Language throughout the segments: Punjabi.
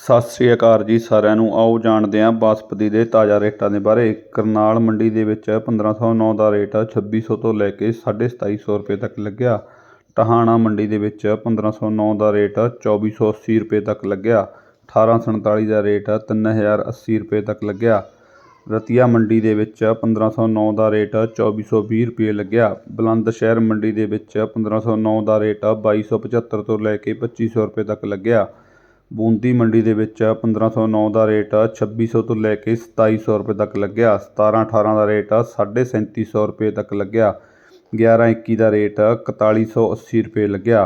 ਸਤਿ ਸ੍ਰੀ ਅਕਾਲ ਜੀ ਸਾਰਿਆਂ ਨੂੰ। ਆਓ ਜਾਣਦੇ ਹਾਂ ਬਾਸਪਤੀ ਦੇ ਤਾਜ਼ਾ ਰੇਟਾਂ ਦੇ ਬਾਰੇ। ਕਰਨਾਲ ਮੰਡੀ ਦੇ ਵਿੱਚ 1509 ਦਾ ਰੇਟ 2600 ਤੋਂ ਲੈ ਕੇ 2750 ਰੁਪਏ ਤੱਕ ਲੱਗਿਆ। ਟਹਾਣਾ ਮੰਡੀ ਦੇ ਵਿੱਚ 1509 ਦਾ ਰੇਟ 2480 ਰੁਪਏ ਤੱਕ ਲੱਗਿਆ। 1847 ਦਾ ਰੇਟ 3080 ਰੁਪਏ ਤੱਕ ਲੱਗਿਆ। ਰਤੀਆ ਮੰਡੀ ਦੇ ਵਿੱਚ 1509 ਦਾ ਰੇਟ 2420 ਰੁਪਏ ਲੱਗਿਆ। ਬੁਲੰਦ ਸ਼ਹਿਰ ਮੰਡੀ ਦੇ ਵਿੱਚ 1509 ਦਾ ਰੇਟ 2275 ਤੋਂ ਲੈ ਕੇ 2500 ਰੁਪਏ ਤੱਕ ਲੱਗਿਆ। ਬੂੰਦੀ ਮੰਡੀ ਦੇ ਵਿੱਚ 1509 ਦਾ ਰੇਟ ਛੱਬੀ ਸੌ ਤੋਂ ਲੈ ਕੇ ਸਤਾਈ ਸੌ ਰੁਪਏ ਤੱਕ ਲੱਗਿਆ 1718 ਦਾ ਰੇਟ 3750 ਰੁਪਏ ਤੱਕ ਲੱਗਿਆ 1121 ਦਾ ਰੇਟ 4180 ਰੁਪਏ ਲੱਗਿਆ।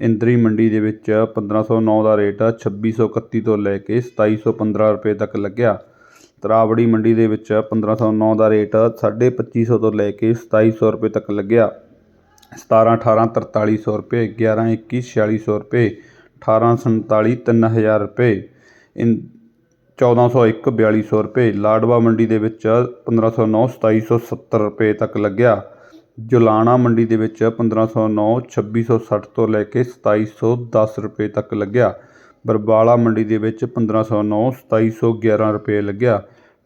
ਇੰਦਰੀ ਮੰਡੀ ਦੇ ਵਿੱਚ 1509 ਦਾ ਰੇਟ 2631 ਤੋਂ ਲੈ ਕੇ 2715 ਰੁਪਏ ਤੱਕ ਲੱਗਿਆ। ਤਰਾਵੜੀ ਮੰਡੀ ਦੇ ਵਿੱਚ 1509 ਦਾ ਰੇਟ 2550 ਤੋਂ ਲੈ ਕੇ 2700 ਰੁਪਏ ਤੱਕ ਲੱਗਿਆ। 17 18 4300 ਰੁਪਏ 11 21 4600 ਰੁਪਏ 1847 3000 ਰੁਪਏ। ਇਨ 1401 4200 ਰੁਪਏ। ਲਾਡਵਾ ਮੰਡੀ ਦੇ ਵਿੱਚ 1509 2770 ਰੁਪਏ ਤੱਕ ਲੱਗਿਆ। ਜੁਲਾਣਾ ਮੰਡੀ ਦੇ ਵਿੱਚ 1509 2660 ਤੋਂ ਲੈ ਕੇ 2710 ਰੁਪਏ ਤੱਕ ਲੱਗਿਆ। ਬਰਬਾਲਾ ਮੰਡੀ ਦੇ ਵਿੱਚ 1509 2711 ਰੁਪਏ ਲੱਗਿਆ।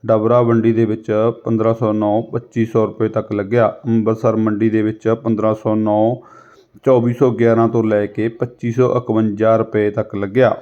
ਡਬਰਾ ਮੰਡੀ ਦੇ ਵਿੱਚ 1509 2500 ਰੁਪਏ ਤੱਕ ਲੱਗਿਆ। ਅੰਮ੍ਰਿਤਸਰ ਮੰਡੀ ਦੇ ਵਿੱਚ 1509 2411 ਤੋਂ ਲੈ ਕੇ 2551 ਰੁਪਏ ਤੱਕ ਲੱਗਿਆ।